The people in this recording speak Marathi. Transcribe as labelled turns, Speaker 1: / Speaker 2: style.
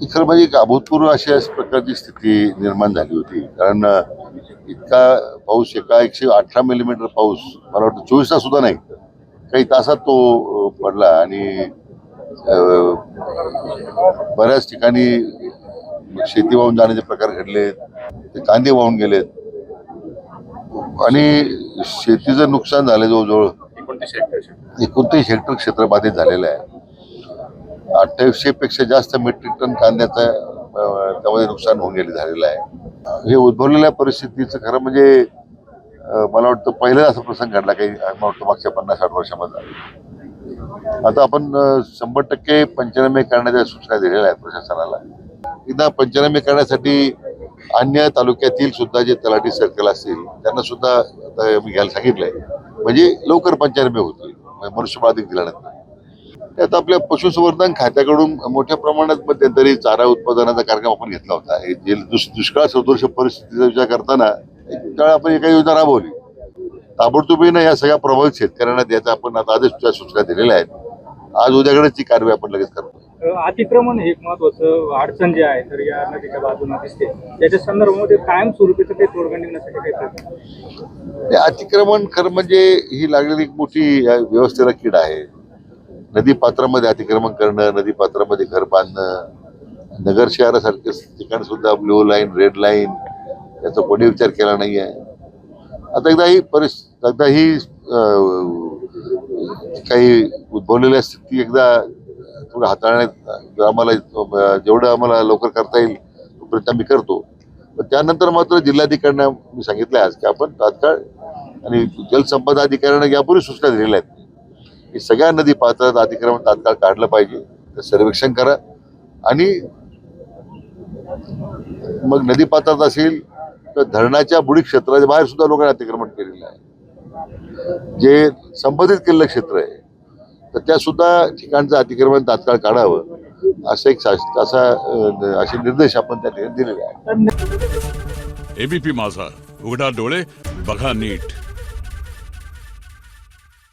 Speaker 1: खरं म्हणजे एक अभूतपूर्व अशी प्रकारची स्थिती निर्माण झाली होती. कारण इतका पाऊस एका एकशे अठरा मिलीमीटर पाऊस मला वाटतं चोवीस तास सुद्धा नाही. काही तासात तो पडला आणि बऱ्याच ठिकाणी शेती वाहून जाण्याचे प्रकार घडले ते कांदे वाहून गेलेत. आणि शेतीचं नुकसान झालं जवळजवळ एकोणतीस हेक्टर क्षेत्र बाधित झालेलं आहे. अठ्ठावीसशे पेक्षा जास्त मेट्रिक टन कांद्याचं त्यामध्ये नुकसान होऊन गेले झालेलं आहे. हे उद्भवलेल्या परिस्थितीचं खरं म्हणजे मला वाटतं पहिला असा प्रसंग घडला काही मला वाटतं मागच्या पन्नास साठ वर्षामध्ये. आता आपण शंभर टक्के पंचनामे करण्याच्या सूचना दिलेल्या आहेत प्रशासनाला. एकदा पंचनामे करण्यासाठी अन्य तालुक्यातील सुद्धा जे तलाठी सर्कल असतील त्यांना सुद्धा आता मी घ्यायला सांगितलंय. म्हणजे लवकर पंचनामे होतील. म्हणजे मनुष्यबळ अधिक दिल्यानंतर त्यात आपल्या पशुसंवर्धन खात्याकडून मोठ्या प्रमाणात मध्यंतरी चारा उत्पादनाचा कार्यक्रम आपण घेतला होता. हे जे दुष दुष्काळ सदृश परिस्थितीचा विचार करताना एक त्यावेळी आपण एका योजना राबवली. ताबडतोबीनं या सगळ्या प्रभावित शेतकऱ्यांना द्यायचा आपण आता आदेश सूचना दिलेल्या आहेत. आज उद्याकडेच ती कारवाई आपण लगेच करतो.
Speaker 2: अतिक्रमण हे एक महत्वाचं अडचण जे आहे तर या नदीच्या बाजूला दिसते. त्याच्या संदर्भामध्ये तोडगा निघण्यासाठी काही
Speaker 1: अतिक्रमण खरं म्हणजे ही लागलेली एक मोठी व्यवस्थेला कीड आहे. नदी पात्रामध्ये अतिक्रमण करणं नदी पात्रामध्ये घर बांधणं नगर शहरासारखे ठिकाण सुद्धा ब्ल्यू लाईन रेड लाईन याचा कोणी विचार केला नाही आहे आता एकदा ही परिस एकदा ही काही उद्भवलेल्या स्थिती एकदा थोडं हाताळण्यात आम्हाला जेवढं आम्हाला लवकर करता येईल तोपर्यंत आम्ही करतो. पण त्यानंतर मात्र जिल्हाधिकाऱ्यांना मी सांगितलं आज की आपण तात्काळ आणि जलसंपदा अधिकाऱ्यांना यापूर्वी सूचना दिलेल्या आहेत. की सगळ्या नदी पात्रात अतिक्रमण तात्काळ काढलं पाहिजे. तर सर्वेक्षण करा. आणि मग नदी पात्रात असेल तर धरणाच्या बुडी क्षेत्राच्या बाहेर सुद्धा लोकांनी अतिक्रमण केलेलं आहे. जे संबंधित केलेलं क्षेत्र आहे तर त्या सुद्धा ठिकाणचं अतिक्रमण तात्काळ काढावं असं एक असा असे निर्देश आपण त्या ठिकाणी दिलेले आहे
Speaker 3: एबीपी माझा उघडा डोळे बघा नीट.